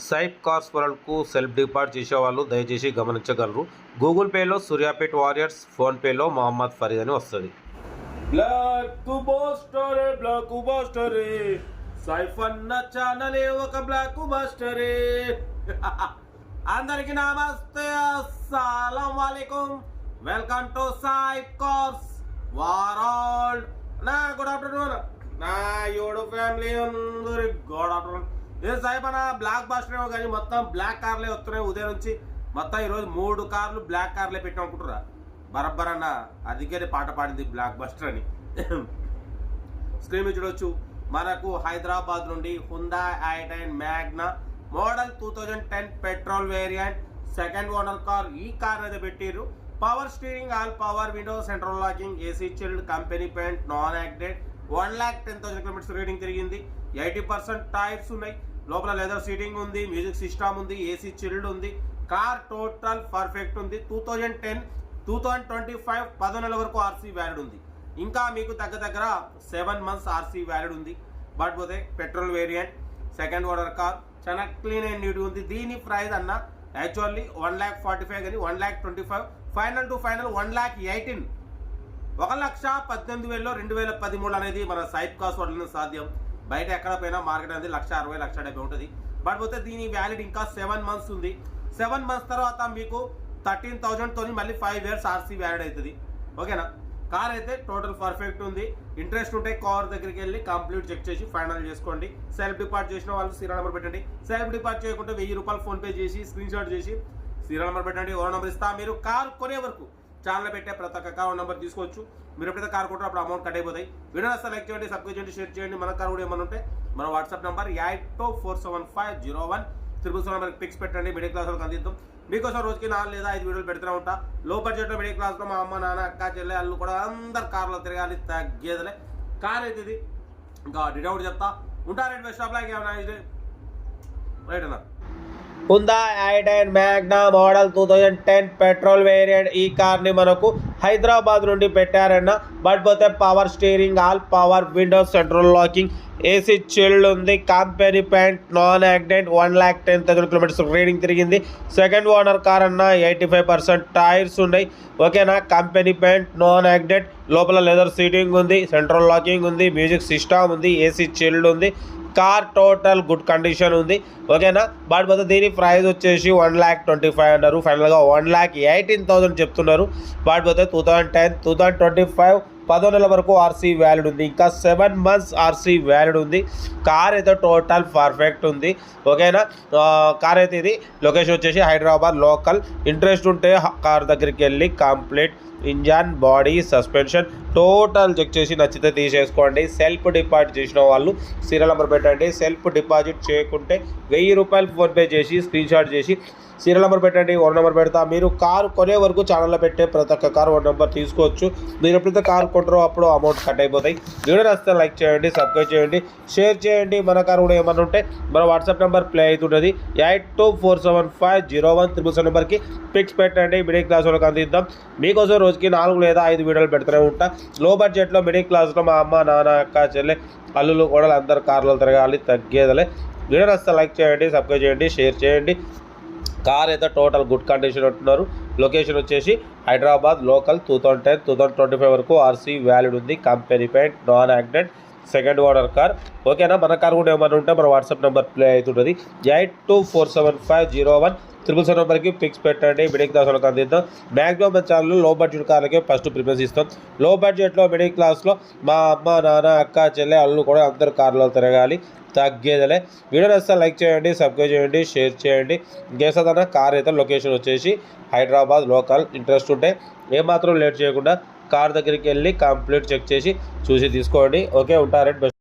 సైప్ cars వరల్డ్కు self depart చేసేవాళ్ళు దయచేసి గమనించగలరు. గూగుల్ పేలో సూర్యాపేట్ వారియర్స్ ఫోన్పేలో మొహమ్మద్ ఫరీద్ అని వస్తుంది. బ్లాక్ బాస్టరే బ్లాక్ బాస్టరే సైఫన్న ఛానలే ఒక బ్లాక్ బాస్టరే అందరికి నమస్తే అస్సలం వాలేకుం. Welcome to Saif cars world నా గుడ్ ఆఫ్టర్నూన్. నా యోడు ఫ్యామిలీ అందరికి గుడ్ ఆఫ్టర్నూన్. ఏ సాయిబ్ అన్న బ్లాక్ బాస్టర్ ఏమో కానీ మొత్తం బ్లాక్ కార్లే వస్తున్నాయి ఉదయం నుంచి. మొత్తం ఈరోజు మూడు కార్లు బ్లాక్ కార్లే పెట్టాం అనుకుంటురా బరబ్బర్ అన్న అందుకనే పాట పాడింది బ్లాక్ బస్టర్ అని. స్క్రీన్ మీద మనకు హైదరాబాద్ నుండి Hyundai i ten magna model two thousand ten petrol variant second owner car ఈ కార్ అయితే పెట్టిర్రు. Power steering all power window central locking AC chilled company paint non acted one lakh ten thousand kilometres reading తిరిగింది. Eighty percent tyres ఉన్నాయి. లోపల leather seating ఉంది music system ఉంది AC chilled ఉంది car total perfect ఉంది. Two thousand ten two thousand twenty five పదో వరకు RC valid ఉంది. ఇంకా మీకు దగ్గర దగ్గర సెవెన్ మంత్స్ ఆర్సీ వ్యాలిడ్ ఉంది. బట్ పోతే petrol variant second owner car చాలా క్లీన్ అండ్ నీట్ ఉంది. దీని ప్రైస్ అన్న actually one lakh forty five కానీ one lakh twenty five final to final one lakh eighteen ఒక లక్ష పద్దెనిమిది వేలలో రెండు వేల పదిమూడు అనేది మన సైట్ కాస్ట్ వల్ల సాధ్యం. బయట ఎక్కడ పోయినా మార్కెట్ అనేది లక్ష అరవై లక్ష డెబ్బై ఉంటుంది. బట్ పోతే దీని వ్యాలిడ్ ఇంకా సెవెన్ మంత్స్ ఉంది. సెవెన్ మంత్స్ తర్వాత మీకు థర్టీన్ థౌజండ్తో తోని మళ్ళీ ఫైవ్ ఇయర్స్ ఆర్సీ వ్యాలిడ్ అవుతుంది ఓకేనా? కార్ అయితే టోటల్ పర్ఫెక్ట్ ఉంది. ఇంట్రెస్ట్ ఉంటే కార్ దగ్గరికి వెళ్ళి కంప్లీట్ చెక్ చేసి ఫైనల్ చేసుకోండి. సెల్ఫ్ డిపార్ట్ చేసిన వాళ్ళు సీరియల్ నెంబర్ పెట్టండి. సెల్ఫ్ డిపార్ట్ చేయకుంటే వెయ్యి రూపాయలు ఫోన్పే చేసి స్క్రీన్ షాట్ చేసి సీరియల్ నెంబర్ పెట్టండి. ఓ నెంబర్ ఇస్తా. మీరు కార్ కొనే వరకు ఛానల్ పెట్టే ప్రతి ఒక్క అకౌంట్ నెంబర్ తీసుకోవచ్చు. మీరు ఎప్పుడైతే కార్ కొంటారో అప్పుడు అమౌంట్ కట్ అయిపోతాయి. వీడియో నస్తే లైక్ చేయండి సబ్స్క్రైబ్ చేయండి షేర్ చేయండి. మన కార్ కూడా ఏమైనా ఉంటే మన WhatsApp number eight two four seven five zero one triple seven మనకి పిక్స్ పెట్టండి. మిడిల్ క్లాస్ వాళ్ళకి అందిద్దాం. మీకోసం రోజుకి నాలుగు లేదా ఐదు వీడియోలు పెడుతూనే ఉంటా. లో బడ్జెట్లో మిడిల్ క్లాస్లో మా అమ్మ నాన్న అక్క చెల్లె అల్లు కూడా అందరు కార్లో తిరగాలి తగ్గేదలే. కార్ అయితే ఇది. ఇంకా డిడౌట్ చెప్తా. ఉంటారండి బెస్ట్ షాప్లో ఏమైనా రైట్ అన్న. Hyundai i ten magna model two thousand ten petrol variant ఈ కార్ని మనకు హైదరాబాద్ నుండి పెట్టారన్న బట్ పోతే power steering all power windows central locking AC chilled ఉంది. Company paint non accident one lakh ten thousand kilometres reading తిరిగింది. Second owner car అన్న eighty five percent tyres ఉన్నాయి. ఓకేనా? కంపెనీ ప్యాంట్ నాన్ యాక్సిడెంట్ లోపల leather seating ఉంది central locking ఉంది music system ఉంది AC chilled ఉంది. కార్ టోటల్ గుడ్ కండిషన్ ఉంది. ఓకేనా? బట్ పోతే దీని ప్రైస్ వచ్చేసి వన్ ల్యాక్ ట్వంటీ ఫైవ్ అన్నారు. ఫైనల్గా వన్ ల్యాక్ ఎయిటీన్ థౌసండ్ చెప్తున్నారు. బట్ పోతే two thousand ten two thousand twenty five పదో నెలల వరకు ఆర్సీ వ్యాలిడ్ ఉంది. ఇంకా సెవెన్ మంత్స్ ఆర్సీ వ్యాలిడ్ ఉంది. కార్ అయితే టోటల్ పర్ఫెక్ట్ ఉంది. ఓకేనా? కార్ అయితే ఇది లొకేషన్ వచ్చేసి హైదరాబాద్ లోకల్. ఇంట్రెస్ట్ ఉంటే కార్ దగ్గరికి వెళ్ళి complete engine body suspension total check చేసి నచ్చితే తీసేసుకోండి. సెల్ఫ్ డిపాజిట్ చేసిన వాళ్ళు సీరియల్ నెంబర్ పెట్టండి. సెల్ఫ్ డిపాజిట్ చేయకుంటే వెయ్యి రూపాయలు ఫోన్పే చేసి స్క్రీన్షాట్ చేసి సీరియల్ నెంబర్ పెట్టండి. వన్ నెంబర్ పెడతా. మీరు కారు కొనే వరకు ఛానల్లో పెట్టే ప్రతి ఒక్క కారు వన్ నెంబర్ తీసుకోవచ్చు. మీరు ఎప్పుడైతే కారు కొంటారో అప్పుడు అమౌంట్ కట్ అయిపోతాయి. వీడియో నచ్చితే లైక్ చేయండి సబ్స్క్రైబ్ చేయండి షేర్ చేయండి. మన కారు కూడా ఏమన్నా ఉంటే మన వాట్సాప్ నెంబర్ ప్లే అవుతుంటుంది. Eight two four seven five zero one triple seven నెంబర్కి పిక్స్ పెట్టండి. మిడిల్ క్లాస్ వాళ్ళకి అందిద్దాం. మీకోసం రోజుకి నాలుగు లేదా ఐదు వీడియోలు పెడుతూనే ఉంటా. లో బడ్జెట్లో మిడిల్ క్లాస్లో మా అమ్మ నాన్న అక్క చెల్లె అల్లులు కూడా అందరు కార్లో తిరగాలి తగ్గేదలే. వీడియో నచ్చితే లైక్ చేయండి సబ్స్క్రైబ్ చేయండి షేర్ చేయండి. కార్ అయితే టోటల్ గుడ్ కండిషన్ ఉంటున్నారు. లొకేషన్ వచ్చేసి Hyderabad local two thousand ten two thousand twenty five వరకు ఆర్సీ వ్యాలిడ్ ఉంది. Company paint non accident. Second owner car. ఓకేనా? మన కార్ కూడా ఏమైనా ఉంటే మన వాట్సాప్ నెంబర్ ప్లే అవుతుంటుంది. Eight two four seven five zero one. Triple seven నెంబర్కి పిక్స్ పెట్టండి. మిడిల్ క్లాస్ వాళ్ళకి అందిద్దాం మ్యాక్సిమం మన ఛానల్లో బడ్జెట్ కార్లకి ఫస్ట్ ప్రిఫరెన్స్ ఇస్తాం. లో బడ్జెట్లో మిడిల్ క్లాస్లో మా అమ్మ నాన్న అక్క చెల్లె అల్లు కూడా అందరు కార్లో తిరగాలి. తగ్గేదలే. వీడియో నచ్చితే లైక్ చేయండి సబ్స్క్రైబ్ చేయండి షేర్ చేయండి. ఇంకేసదన్న కార్ అయితే లొకేషన్ వచ్చేసి హైదరాబాద్ లోకల్. ఇంట్రెస్ట్ ఉంటే ఏమాత్రం లేట్ చేయకుండా కార్ దగ్గరికి వెళ్ళి కంప్లీట్ చెక్ చేసి చూసి తీసుకోండి. ఓకే ఉంటారండి బెస్ట్